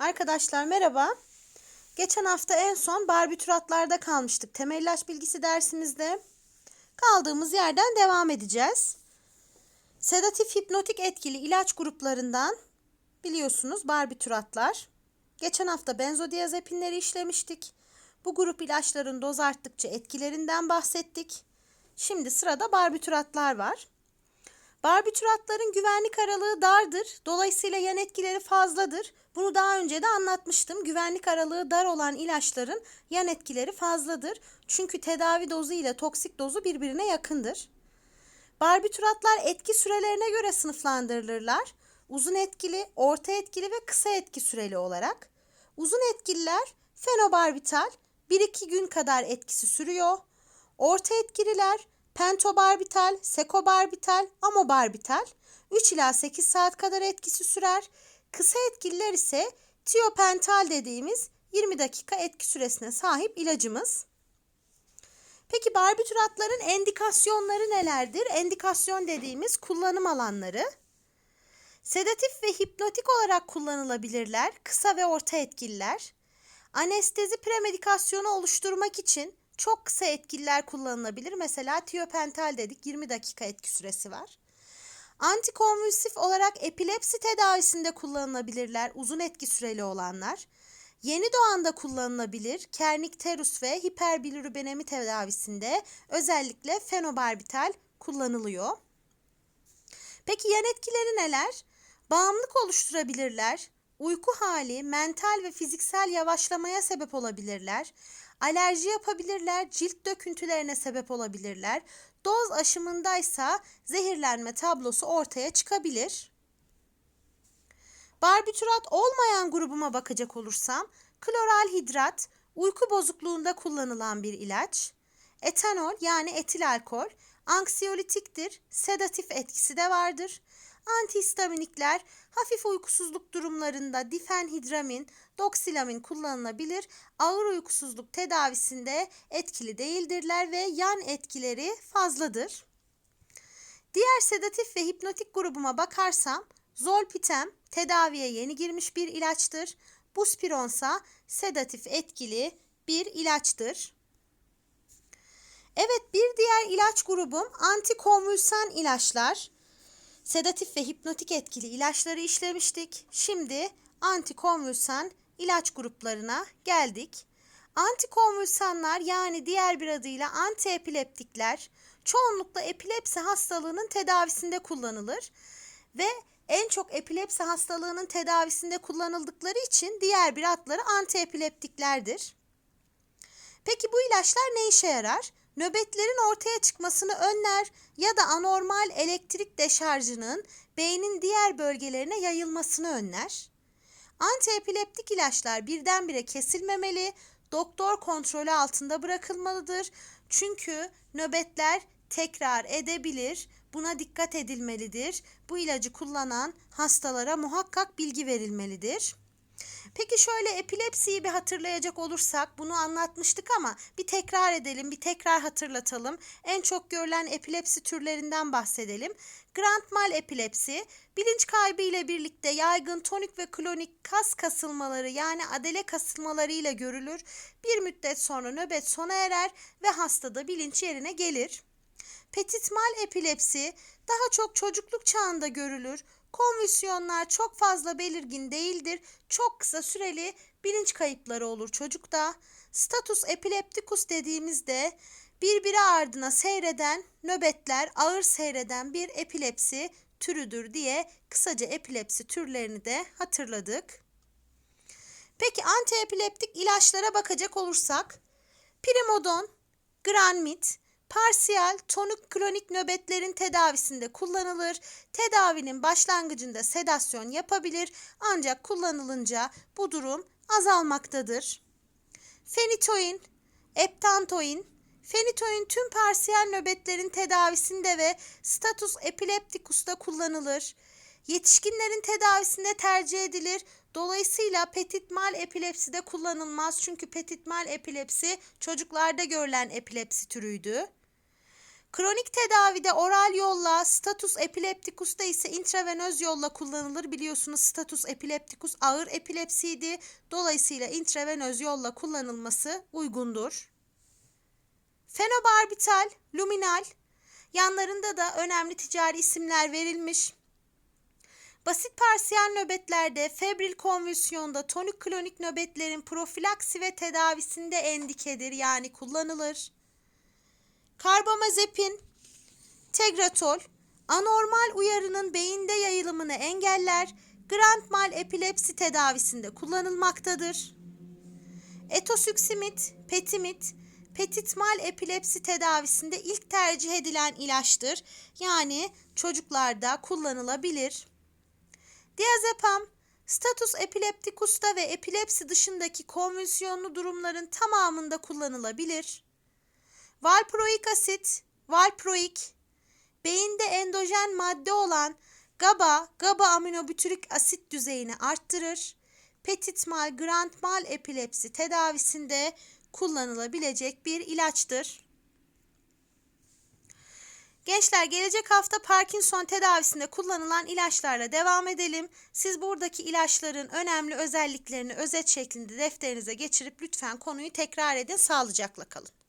Arkadaşlar merhaba. Geçen hafta en son barbituratlarda kalmıştık. Temel ilaç bilgisi dersimizde. Kaldığımız yerden devam edeceğiz. Sedatif hipnotik etkili ilaç gruplarından biliyorsunuz barbituratlar. Geçen hafta benzodiazepinleri işlemiştik. Bu grup ilaçların doz arttıkça etkilerinden bahsettik. Şimdi sırada barbituratlar var. Barbituratların güvenlik aralığı dardır. Dolayısıyla yan etkileri fazladır. Bunu daha önce de anlatmıştım. Güvenlik aralığı dar olan ilaçların yan etkileri fazladır. Çünkü tedavi dozu ile toksik dozu birbirine yakındır. Barbituratlar etki sürelerine göre sınıflandırılırlar. Uzun etkili, orta etkili ve kısa etki süreli olarak. Uzun etkililer fenobarbital 1-2 gün kadar etkisi sürüyor. Orta etkililer pentobarbital, sekobarbital, amobarbital 3 ila 8 saat kadar etkisi sürer. Kısa etkililer ise tiopental dediğimiz 20 dakika etki süresine sahip ilacımız. Peki barbituratların endikasyonları nelerdir? Endikasyon dediğimiz kullanım alanları. Sedatif ve hipnotik olarak kullanılabilirler. Kısa ve orta etkililer. Anestezi premedikasyonu oluşturmak için çok kısa etkililer kullanılabilir. Mesela tiopental dedik 20 dakika etki süresi var. Antikonvülsif olarak epilepsi tedavisinde kullanılabilirler. Uzun etki süreli olanlar. Yeni doğanda kullanılabilir. Kernikterus ve hiperbilirubinemi tedavisinde özellikle fenobarbital kullanılıyor. Peki yan etkileri neler? Bağımlılık oluşturabilirler. Uyku hali, mental ve fiziksel yavaşlamaya sebep olabilirler. Alerji yapabilirler, cilt döküntülerine sebep olabilirler. Doz aşımındaysa zehirlenme tablosu ortaya çıkabilir. Barbiturat olmayan grubuma bakacak olursam, kloral hidrat uyku bozukluğunda kullanılan bir ilaç. Etanol yani etil alkol anksiyolitiktir, sedatif etkisi de vardır. Antihistaminikler hafif uykusuzluk durumlarında difenhidramin, doksilamin kullanılabilir. Ağır uykusuzluk tedavisinde etkili değildirler ve yan etkileri fazladır. Diğer sedatif ve hipnotik grubuma bakarsam zolpitem tedaviye yeni girmiş bir ilaçtır. Buspironsa sedatif etkili bir ilaçtır. Evet bir diğer ilaç grubum antikonvülsan ilaçlar. Sedatif ve hipnotik etkili ilaçları işlemiştik. Şimdi antikonvülsan ilaç gruplarına geldik. Antikonvülsanlar yani diğer bir adıyla antiepileptikler çoğunlukla epilepsi hastalığının tedavisinde kullanılır ve en çok epilepsi hastalığının tedavisinde kullanıldıkları için diğer bir adları antiepileptiklerdir. Peki bu ilaçlar ne işe yarar? Nöbetlerin ortaya çıkmasını önler ya da anormal elektrik deşarjının beynin diğer bölgelerine yayılmasını önler. Antiepileptik ilaçlar birdenbire kesilmemeli, doktor kontrolü altında bırakılmalıdır. Çünkü nöbetler tekrar edebilir. Buna dikkat edilmelidir. Bu ilacı kullanan hastalara muhakkak bilgi verilmelidir. Peki şöyle epilepsiyi bir hatırlayacak olursak bunu anlatmıştık ama bir tekrar edelim, bir tekrar hatırlatalım. En çok görülen epilepsi türlerinden bahsedelim. Grand mal epilepsi bilinç kaybı ile birlikte yaygın tonik ve klonik kas kasılmaları yani adele kasılmaları ile görülür. Bir müddet sonra nöbet sona erer ve hastada bilinç yerine gelir. Petitmal epilepsi daha çok çocukluk çağında görülür. Konvülsiyonlar çok fazla belirgin değildir. Çok kısa süreli bilinç kayıpları olur çocukta. Status epileptikus dediğimizde birbiri ardına seyreden nöbetler ağır seyreden bir epilepsi türüdür diye kısaca epilepsi türlerini de hatırladık. Peki antiepileptik ilaçlara bakacak olursak Primodon, Granmit, Parsiyel tonik kronik nöbetlerin tedavisinde kullanılır. Tedavinin başlangıcında sedasyon yapabilir ancak kullanılınca bu durum azalmaktadır. Fenitoin, eptantoin, fenitoin tüm parsiyel nöbetlerin tedavisinde ve status epileptikus'ta kullanılır. Yetişkinlerin tedavisinde tercih edilir. Dolayısıyla petit mal epilepside kullanılmaz. Çünkü petit mal epilepsi çocuklarda görülen epilepsi türüydü. Kronik tedavide oral yolla, status epileptikus'ta ise intravenöz yolla kullanılır. Biliyorsunuz status epileptikus ağır epilepsiydi. Dolayısıyla intravenöz yolla kullanılması uygundur. Fenobarbital, luminal. Yanlarında da önemli ticari isimler verilmiş. Basit parsiyel nöbetlerde, febril konvülsiyonda, tonik klonik nöbetlerin profilaksi ve tedavisinde endikedir yani kullanılır. Karbamazepin, Tegratol, anormal uyarının beyinde yayılımını engeller, grand mal epilepsi tedavisinde kullanılmaktadır. Etosüksimit, petimit, petitmal epilepsi tedavisinde ilk tercih edilen ilaçtır. Yani çocuklarda kullanılabilir. Diazepam, status epileptikus'ta ve epilepsi dışındaki konvülsiyonlu durumların tamamında kullanılabilir. Valproik asit, valproik, beyinde endojen madde olan GABA, GABA aminobütürik asit düzeyini arttırır. Petitmal, grandmal epilepsi tedavisinde kullanılabilecek bir ilaçtır. Gençler gelecek hafta Parkinson tedavisinde kullanılan ilaçlarla devam edelim. Siz buradaki ilaçların önemli özelliklerini özet şeklinde defterinize geçirip lütfen konuyu tekrar edin. Sağlıcakla kalın.